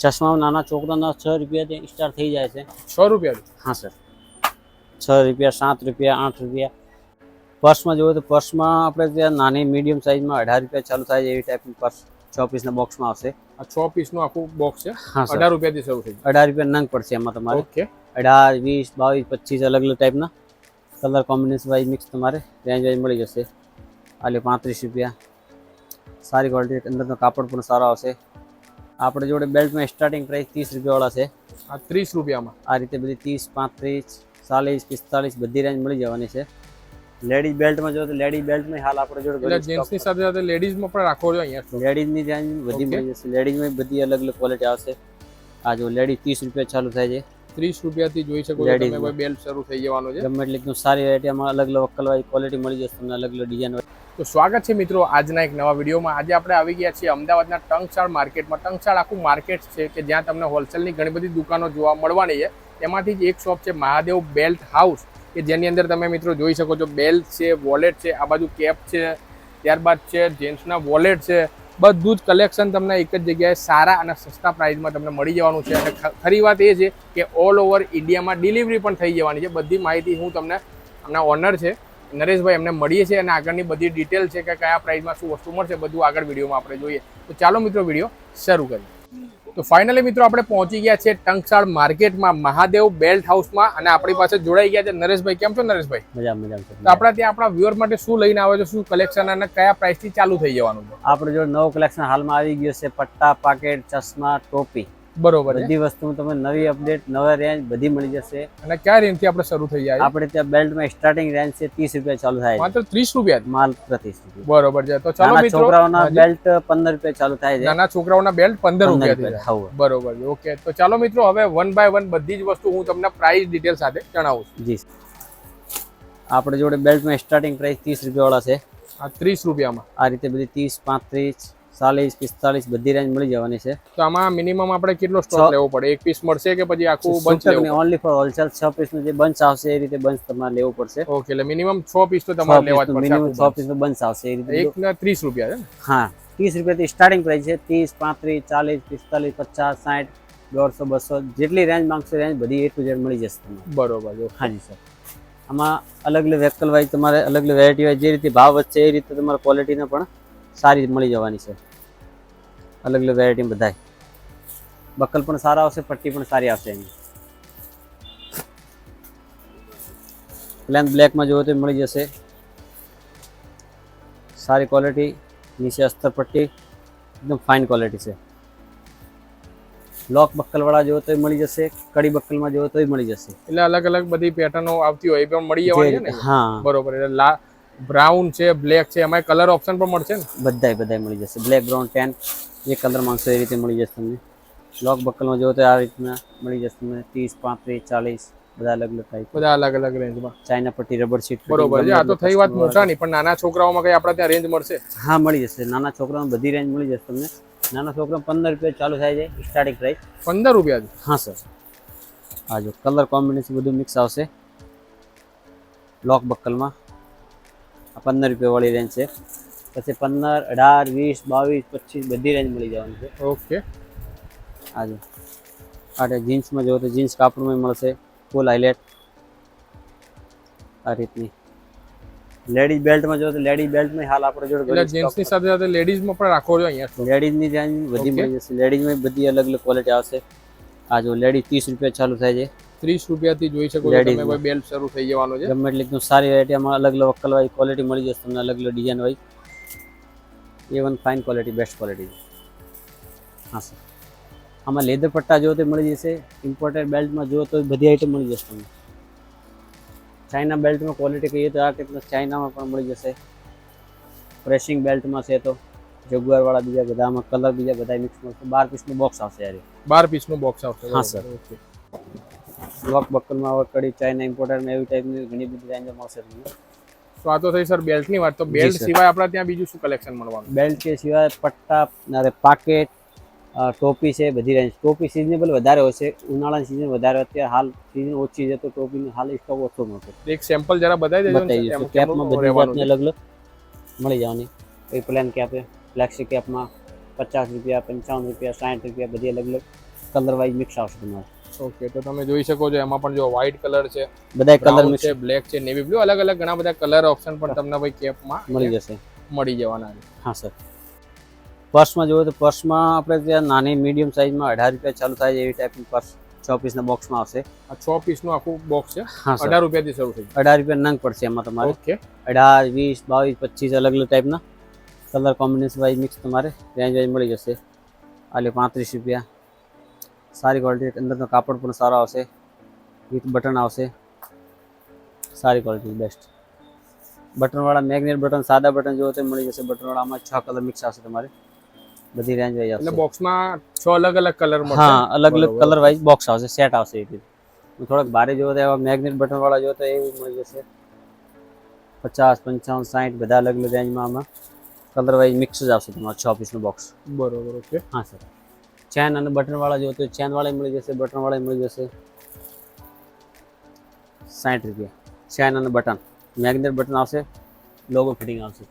ચશ્મા નાના છોકરાના છ રૂપિયાથી સ્ટાર્ટ થઈ જાય છે. છ રૂપિયા હા સર છ રૂપિયા સાત રૂપિયા આઠ રૂપિયા. પર્સમાં જોઈએ તો પર્સમાં આપણે ત્યાં નાની મીડિયમ સાઇઝમાં અઢાર રૂપિયા ચાલુ થાય છે એવી ટાઈપની પર્સ છ પીસના બોક્સમાં આવશે. આ છ પીસનું આખું બોક્સ છે? હા અઢાર રૂપિયાથી શરૂ થઈ અઢાર રૂપિયા નંગ પડશે એમાં તમારે. ઓકે અઢાર વીસ બાવીસ પચીસ અલગ અલગ ટાઈપના કલર કોમ્બિનેશન વાઇઝ મિક્સ તમારે રેન્જ વાઇઝ મળી જશે. આલે પાંત્રીસ રૂપિયા. સારી ક્વોલિટી અંદરનો કાપડ પણ સારો આવશે. આપણે જોડે બેલ્ટમાં સ્ટાર્ટિંગ પ્રાઇસ ત્રીસ રૂપિયાવાળા છે. આ ત્રીસ રૂપિયામાં? આ રીતે બધી ત્રીસ પાંત્રીસ ચાલીસ પિસ્તાલીસ બધી રેન્જ મળી જવાની છે. લેડીઝ બેલ્ટમાં જો તો લેડીઝ બેલ્ટમાં હાલ આપણે એટલે જોડે જેન્ટ્સની સાથે સાથે લેડીઝમાં પણ રાખો છો અહીંયા લેડીઝની રેન્જ બધી. મળી જશે. લેડીઝમાં બધી અલગ અલગ ક્વોલિટી આવશે. આ જો લેડીઝ ત્રીસ રૂપિયા ચાલુ થાય છે. ત્રીસ રૂપિયાથી જોઈ શકો છો તમે કોઈ બેલ્ટ શરૂ થઈ જવાનો છે. ગમે એટલે સારી સારી વેરાયટીમાં અલગ અલગ વકલવાળી ક્વોલિટી મળી જશે તમને અલગ અલગ ડિઝાઇન તો સ્વાગત છે મિત્રો આજના એક નવા વિડીયોમાં. આજે આપણે આવી ગયા છીએ અમદાવાદના ટંકશાળ માર્કેટમાં. ટંકશાળ આખું માર્કેટ છે કે જ્યાં તમને હોલસેલની ઘણી બધી દુકાનો જોવા મળવાની છે. એમાંથી જ એક શોપ છે મહાદેવ બેલ્ટ હાઉસ કે જેની અંદર તમે મિત્રો જોઈ શકો છો બેલ્ટ છે વોલેટ છે આ બાજુ કેપ છે ત્યારબાદ છે જેન્ટ્સના વોલેટ છે બધું જ કલેક્શન તમને એક જ જગ્યાએ સારા અને સસ્તા પ્રાઇસમાં તમને મળી જવાનું છે. અને ખરી વાત એ છે કે ઓલ ઓવર ઇન્ડિયામાં ડિલિવરી પણ થઈ જવાની છે. બધી માહિતી હું તમને એમના ઓનર છે, નરેશભાઈ, એમને મળીએ છીએ અને આગળની બધી ડિટેલ છે કે કયા પ્રાઇસમાં શું વસ્તુ મળશે, બધું આગળ વિડીયોમાં આપણે જોઈએ. તો ચાલો મિત્રો વીડિયો શરૂ કરીએ. તો ફાઇનલી મિત્રો આપણે પહોંચી ગયા છે ટંકશાળ માર્કેટમાં મહાદેવ બેલ્ટ હાઉસમાં અને આપણી પાસે જોડાઈ ગયા છે નરેશભાઈ. કેમ છો નરેશભાઈ? મજા મજા તો આપણે ત્યાં આપણા વ્યુઅર માટે શું લઈને આવે છે? શું કલેક્શન અને કયા પ્રાઇસથી ચાલુ થઈ જવાનું છે? આપણે જો નવો કલેક્શન હાલમાં આવી ગયો છે પટ્ટા પાકેટ ચશ્મા ટોપી. બરોબર બધી વસ્તુ તમે નવી અપડેટ નવા રેન્જ બધી મળી જશે. અને કયા રેન્જથી આપણે શરૂ થઈ જાય? આપણે ત્યાં બેલ્ટમાં સ્ટાર્ટિંગ રેન્જ છે ત્રીસ રૂપિયા ચાલુ થાય માત્ર ત્રીસ રૂપિયા માલ પ્રતિ રૂપિયા બરોબર છે. તો ચાલો મિત્રો છોકરાઓના બેલ્ટ પંદર રૂપિયા ચાલુ થાય છે. નાના છોકરાઓના બેલ્ટ પંદર પંદર રૂપિયાથી રૂપિયા હા. બરોબર છે. ઓકે. તો ચાલો મિત્રો હવે વન બાય વન બધી જ વસ્તુ હું તમને પ્રાઇસ ડિટેલ સાથે જણાવું છું. જી આપણે જોડે બેલ્ટમાં સ્ટાર્ટિંગ પ્રાઇસ ત્રીસ રૂપિયાવાળા છે. આ ત્રીસ રૂપિયામાં. આ રીતે બધી ત્રીસ પાંત્રીસ ચાલીસ પિસ્તાલીસ બધી રેન્જ મળી જવાની છે. તો આમાં મિનિમમ આપણે કેટલો સ્ટોક લેવો પડે? એક પીસ મળશે કે પછી આખું બંચ લેવું ઓનલી ફોર હોલસેલ છ પીસનું જે બંચ આવશે એ રીતે બંચ તમારે લેવું પડશે. ઓકે એટલે મિનિમમ છ પીસ તો તમારે લેવા જ પડશે મિનિમમ છ bunch. પીસનું બંચ આવશે એ રીતે. એક ના ત્રીસ રૂપિયા છે ને? હા ત્રીસ રૂપિયાથી સ્ટાર્ટિંગ પ્રાઇસ છે. ત્રીસ પાંત્રીસ ચાલીસ પિસ્તાલીસ પચાસ સાઠ દોઢસો બસો જેટલી રેન્જ માંગશો રેન્જ બધી એ ટુ ઝેડ મળી જશે તમને. બરોબર હા જી સર. આમાં અલગ અલગ વ્હીકલ વાઇઝ તમારે અલગ અલગ વેરાયટી વાઇઝ જે રીતે ભાવ વધશે એ રીતે તમારે ક્વોલિટીને પણ સારી મળી જવાની છે. અલગ અલગ વેરાયટી બધાય. બકલ પણ સારા આવશે પટ્ટી પણ સારી આવશે એની. પ્લેન બ્લેકમાં જોવો તો મળી જશે. સારી ક્વોલિટી નીચે અસ્તર પટ્ટી એકદમ ફાઇન ક્વોલિટી છે. લોક બક્કલવાળા જોવો તો મળી જશે કડી બક્કલમાં જોવો તો મળી જશે. એટલે અલગ અલગ બધી પેટર્નો આવતી હોય એ પણ મળી જવાની છે ને? હા. બરોબર એટલે લા બ્રાઉન છે બ્લેક છે એમાં કલર ઓપ્શન પણ મળશે ને? બધાય બધાય મળી જશે. બ્લેક બ્રાઉન ટેન જે કલર માંગશો એ રીતે મળી જશે તમને. લોક બકલમાં જોવો તો આ રીતના મળી જશે તમને ત્રીસ પાંત્રીસ ચાલીસ બધા અલગ અલગ ટાઈપ બધા અલગ અલગ રેન્જમાં ચાઇના પટ્ટી રબર શીટ બરોબર છે. આ તો થઈ વાત મોટાની પણ નાના છોકરાઓમાં કઈ આપણા ત્યાં રેન્જ મળશે? હા મળી જશે. નાના છોકરાઓને બધી રેન્જ મળી જશે તમને. નાના છોકરા પંદર રૂપિયા ચાલુ થાય છે સ્ટાર્ટિંગ પ્રાઇસ પંદર રૂપિયા હા સર હા જો કલર કોમ્બિનેશન બધું મિક્સ આવશે. લોક બક્કલમાં આ પંદર રૂપિયાવાળી રેન્જ છે. પછી પંદર અઢાર વીસ બાવીસ પચીસ બધી રેન્જ મળી જવાની છે. ઓકે. આજે આટે જીન્સમાં જોવો તો જીન્સ કાપડમાં મળશે. ફૂલ હાઇલાઇટ આ રીતની. લેડીઝ બેલ્ટમાં જોવો તો લેડીઝ બેલ્ટમાં હાલ આપણે એટલે જોડે જેન્ટ્સની સાથે સાથે લેડીઝમાં પણ રાખો છો અહીંયા લેડીઝની રેન્જ બધી મળી જશે. લેડીઝમાં બધી અલગ અલગ ક્વોલિટી આવશે. આ જો લેડીઝ ત્રીસ રૂપિયા ચાલુ થાય છે. ત્રીસ રૂપિયાથી જોઈ શકો છો તમે કોઈ બેલ્ટ શરૂ થઈ જવાનો છે. ગમે એટલે સારી વેરાયટીમાં અલગ અલગ વકલ વાળી ક્વોલિટી મળી જશે તમને અલગ અલગ ડિઝાઇન વાળી. A one fine quality best quality હા સર આમાં લેધર પટ્ટા જો તે મળી જશે. ઇમ્પોર્ટેડ બેલ્ટમાં જો તો બધી આઈટમ મળી જશે તમને. ચાઇના બેલ્ટમાં ક્વોલિટી કહીએ તો આ કેટલા ચાઇનામાં પણ મળી જશે. પ્રેસિંગ બેલ્ટમાં છે તો જગુઆર વાળા બીજા બધા આમાં કલર બીજા બધા મિક્સ મળશે બાર પીસનું બોક્સ આવશે યાર બાર પીસનું બોક્સ આવશે. હા, સર ઓકે. બ્લોક બકલમાં હવે કડી ચાઇના ઇમ્પોર્ટેડમાં એવી ટાઈપની ઘણી બધી રેન્જ મળશે તમને. તો આ તો થઈ સર બેલ્ટની વાત. તો બેલ્ટ સિવાય આપણા ત્યાં બીજું શું કલેક્શન મળવાનું? બેલ્ટ કે સિવાય પટ્ટા અરે પાકેટ ટોપી છે બધી રેન્જ ટોપી સિઝનેબલ વધારે હોય છે. ઉનાળાની સિઝન વધારે અત્યારે હાલ સિઝન ઓછી છે તો ટોપીનો હાલ સ્ટોક ઓછો મળશે એક સેમ્પલ જરા બતાવી દેજો કેપમાં બધી વાતને અલગ અલગ. મળી જવાની. કોઈ પ્લેન કેપ? ફ્લેક્સી કેપમાં પચાસ રૂપિયા પંચાવન રૂપિયા સાઠ રૂપિયા બધી અલગ અલગ. કલર વાઇઝ મિક્સ આવશે તમારે. ઓકે તો તમે જોઈ શકો છો એમાં પણ જો વ્હાઇટ કલર છે બધા કલર છે બ્લેક છે નેવી બ્લુ અલગ અલગ ઘણા બધા કલર ઓપ્શન પણ તમને ભાઈ કેપમાં મળી જશે. મળી જવાના છે. હા સર પર્સમાં જોઈએ તો પર્સમાં આપણે ત્યાં નાની મીડિયમ સાઇઝમાં અઢાર રૂપિયા ચાલુ થાય એવી ટાઈપની પર્સ છ પીસના બોક્સમાં આવશે. આ છ પીસનું આખું બોક્સ છે? હા અઢાર રૂપિયાથી શરૂ થઈ અઢાર રૂપિયા નંગ પડશે એમાં તમારે. ઓકે અઢાર વીસ બાવીસ પચીસ અલગ અલગ ટાઈપના કલર કોમ્બિનેશન વાઇઝ મિક્સ તમારે. રેન્જ વાઇઝ મળી જશે. આલે પાંત્રીસ રૂપિયા. સારી ક્વોલિટી અંદરનો કાપડ પણ સારો આવશે. વિથ બટન આવશે. સારી ક્વોલિટી બેસ્ટ બટનવાળા મેગ્નેટ બટન સાદા બટન જોવો તો મળી જશે. બટનવાળામાં છ કલર મિક્સ આવશે તમારે. બધી રેન્જ વાઇઝ આવશે. બોક્સમાં છ અલગ અલગ કલર હા અલગ અલગ કલર વાઇઝ બોક્સ આવશે સેટ આવશે એ રીતે. થોડાક ભારે જોવો તો એવા મેગ્નેટ બટનવાળા જોવો તો એવું મળી જશે. પચાસ પંચાવન સાઠ બધા અલગ અલગ રેન્જમાં આમાં કલર વાઇઝ મિક્સ જ આવશે તમારે છ પીસનું બોક્સ બરોબર ઓકે હા સર ચેન અને બટનવાળા જોઈએ તો ચેનવાળા મળી જશે બટનવાળા મળી જશે. સાઠ રૂપિયા. ચેન અને બટન મેગ્નેટ બટન આવશે લોગો ફિટિંગ આવશે.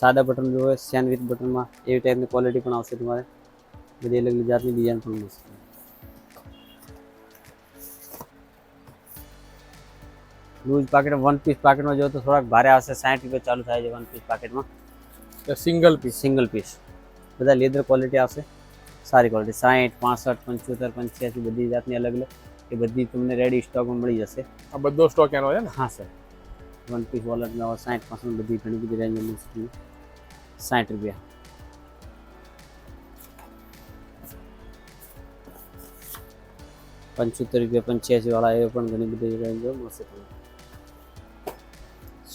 સાદા બટન જોવે ચેન વિથ બટનમાં એવી ટાઈપની ક્વોલિટી પણ આવશે તમારે. બધી અલગ અલગ જાતની ડિઝાઇન પણ મળશે. લૂઝ પાકેટ વન પીસ પાકેટમાં જો તો થોડાક ભારે આવશે. સાઠ રૂપિયા ચાલુ થાય છે વન પીસ પાકેટમાં. સિંગલ પીસ સિંગલ પીસ બધા લેધર ક્વોલિટી આવશે. સારી ક્વોલિટી સાઠ પાસઠ પંચોતેર પંચ્યાસી બધી જાતની અલગ અલગ. એ બધી તમને રેડી સ્ટોકમાં મળી જશે. આ બધો સ્ટોક એનો છે ને? હા સર વન પીસ વોલેટમાં સાઠ પાસઠ બધી ઘણી બધી રેન્જ મળશે શકે સાઠ રૂપિયા. પંચોતેર રૂપિયા પંચ્યાસી વાળા એ પણ ઘણી બધી રેન્જ મળશે તમને.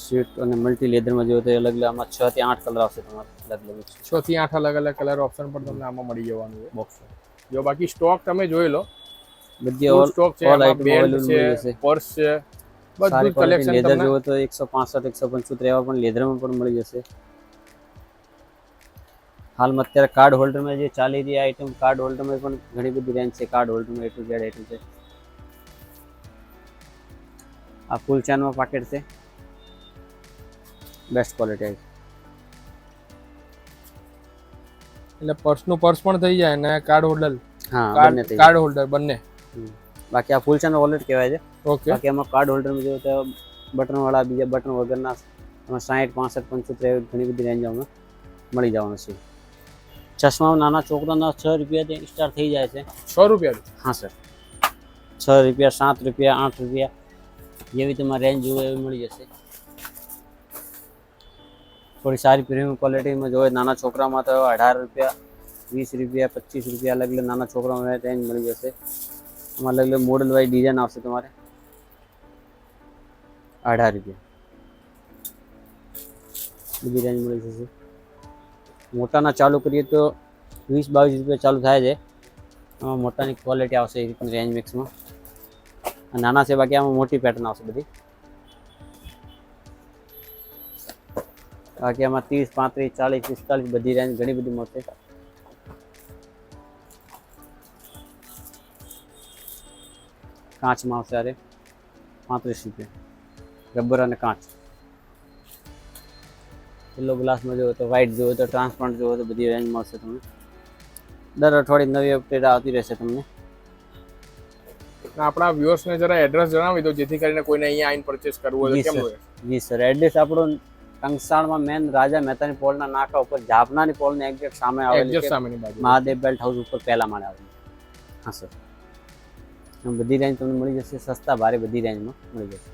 સ્વીટ અને મલ્ટી લેધરમાં જોઈએ તો એ અલગ અલગ આમાં છ થી આઠ કલર આવશે તમારે અલગ અલગ છ થી આઠ અલગ અલગ કલર ઓપ્શન પણ તમને આમાં મળી જવાનું છે. બોક્સ જો બાકી સ્ટોક તમે જોઈ લો બધી ઓલ સ્ટોક છે બેલ્ટ છે પર્સ છે બધું કલેક્શન લેધર જોવો તો એકસો પાસઠ એકસો પંચોતેર એવા પણ લેધરમાં પણ મળી જશે. હાલમાં અત્યારે કાર્ડ હોલ્ડરમાં જે ચાલી રહી આઈટમ કાર્ડ હોલ્ડરમાં પણ ઘણી બધી રેન્જ છે કાર્ડ હોલ્ડરમાં એ ટુ ઝેડ આઈટમ છે આ ફૂલ ચાનમાં પાકેટ છે. બેસ્ટ ક્વોલિટી એટલે પર્સનું પર્સ પણ થઈ જાય અને કાર્ડ હોલ્ડર હા કાર્ડ હોલ્ડર બંને. બાકી આ ફૂલ ચાનો વોલેટ કહેવાય છે. ઓકે બાકી એમાં કાર્ડ હોલ્ડરમાં જોવો તો બટનવાળા બીજા બટન વગરના એમાં સાઠ પાસઠ પંચોતેર એવી ઘણી બધી રેન્જ અમને મળી જવાનું છે. ચશ્મા નાના છોકરાના છ રૂપિયાથી સ્ટાર્ટ થઈ જાય છે. છ રૂપિયા હા સર છ રૂપિયા સાત રૂપિયા આઠ રૂપિયા જેવી તમારે રેન્જ જોવે એવી મળી જશે. થોડી સારી પ્રીમિયમ ક્વોલિટીમાં જોઈએ નાના છોકરામાં તો અઢાર રૂપિયા, વીસ રૂપિયા, પચીસ રૂપિયા અલગ અલગ નાના છોકરામાં રેન્જ મળી જશે. એમાં અલગ અલગ મોડલ વાઇઝ ડિઝાઇન આવશે તમારે. અઢાર રૂપિયા. બીજી રેન્જ મળી જશે. મોટાના ચાલુ કરીએ તો વીસ, બાવીસ રૂપિયા ચાલુ થાય છે. આમાં મોટાની ક્વોલિટી આવશે એ રીતની રેન્જ મિક્સમાં નાના છે, બાકી આમાં મોટી પેટર્ન આવશે બધી. બાકી આમાં ત્રીસ પાંત્રીસ ચાલીસ પિસ્તાલીસ બધી રેન્જ ઘણી બધી મળશે. કાચમાં આવશે અરે પાંત્રીસ રૂપિયા. રબર અને કાચ. યલો ગ્લાસમાં જોવો તો વ્હાઇટ જોવો તો ટ્રાન્સપરન્ટ જોવો તો બધી રેન્જ મળશે તમને. દર અઠવાડિયે નવી અપડેટ આવતી રહેશે તમને. આપણા વ્યુઅર્સને જરા એડ્રેસ જણાવી દો જેથી કરીને કોઈને અહીંયા આવીને પરચેસ કરવું હોય કેમ. હોય? જી સર એડ્રેસ આપણું કંસાળમાં મેન રાજા મહેતાની પોલના નાકા ઉપર જાફનાની પોલની એક્ઝેક્ટ સામે આવેલી છે. મહાદેવ બેલ્ટ હાઉસ ઉપર પહેલા માળે આવેલી. હા સર બધી રેન્જ તમને મળી જશે. સસ્તા ભારે બધી રેન્જમાં મળી જશે.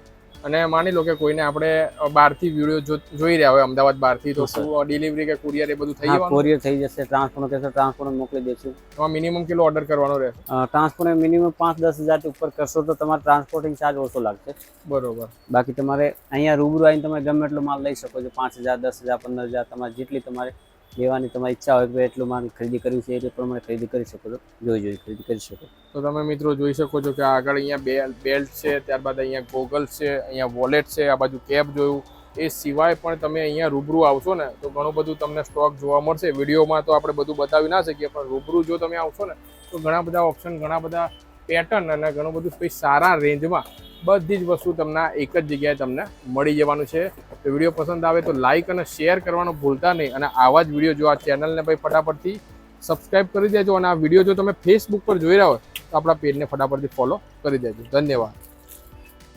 અને માની લો કે કોઈને આપણે બહારથી વીડિયો જોઈ રહ્યા હોય અમદાવાદ બહારથી તો શું ડિલિવરી કે કુરિયર એ બધું થઈ જવાનું? કોરિયર થઈ જશે ટ્રાન્સપોર્ટ કહેશો ટ્રાન્સપોર્ટ મોકલી દેશું તો મિનિમમ કેટલો ઓર્ડર કરવાનો રહેશે? ટ્રાન્સપોર્ટ મિનિમમ પાંચ દસ હજારથી ઉપર કરશો તો તમારે ટ્રાન્સપોર્ટિંગ ચાર્જ ઓછો લાગશે. બરોબર. બાકી તમારે અહીંયા રૂબરૂ આવીને તમે ગમે એટલો માલ લઈ શકો છો પાંચ હજાર દસ હજાર પંદર હજાર તમારે જેટલી તમારે લેવાની તમારી ઈચ્છા હોય કે એટલું મારે ખરીદી કરવી છે એ પ્રમાણે ખરીદી કરી શકો છો. જોઈ જોઈ ખરીદી કરી શકો. તો તમે મિત્રો જોઈ શકો છો કે આગળ અહીંયા બે બેલ્ટ છે, ત્યારબાદ અહીંયા ગોગલ છે, અહીંયા વોલેટ છે, આ બાજુ કેપ જોયું. એ સિવાય પણ તમે અહીંયા રૂબરૂ આવશો ને, તો ઘણું બધું તમને સ્ટોક જોવા મળશે. વિડીયોમાં તો આપણે બધું બતાવી ના શકીએ, પણ રૂબરૂ જો તમે આવશો ને, તો ઘણા બધા ઓપ્શન, ઘણા બધા પેટર્ન અને ઘણું બધું કંઈ સારા રેન્જમાં બધી જ વસ્તુ તમને એક જ જગ્યાએ તમને મળી જવાનું છે. તો વીડિયો પસંદ આવે તો લાઇક અને શેર કરવાનું ભૂલતા નહીં અને આવા જ વીડિયો જો આ ચેનલને ભાઈ ફટાફટથી સબસ્ક્રાઇબ કરી દેજો અને આ વીડિયો જો તમે ફેસબુક પર જોઈ રહ્યા હોય તો આપણા પેજને ફટાફટથી ફોલો કરી દેજો. ધન્યવાદ.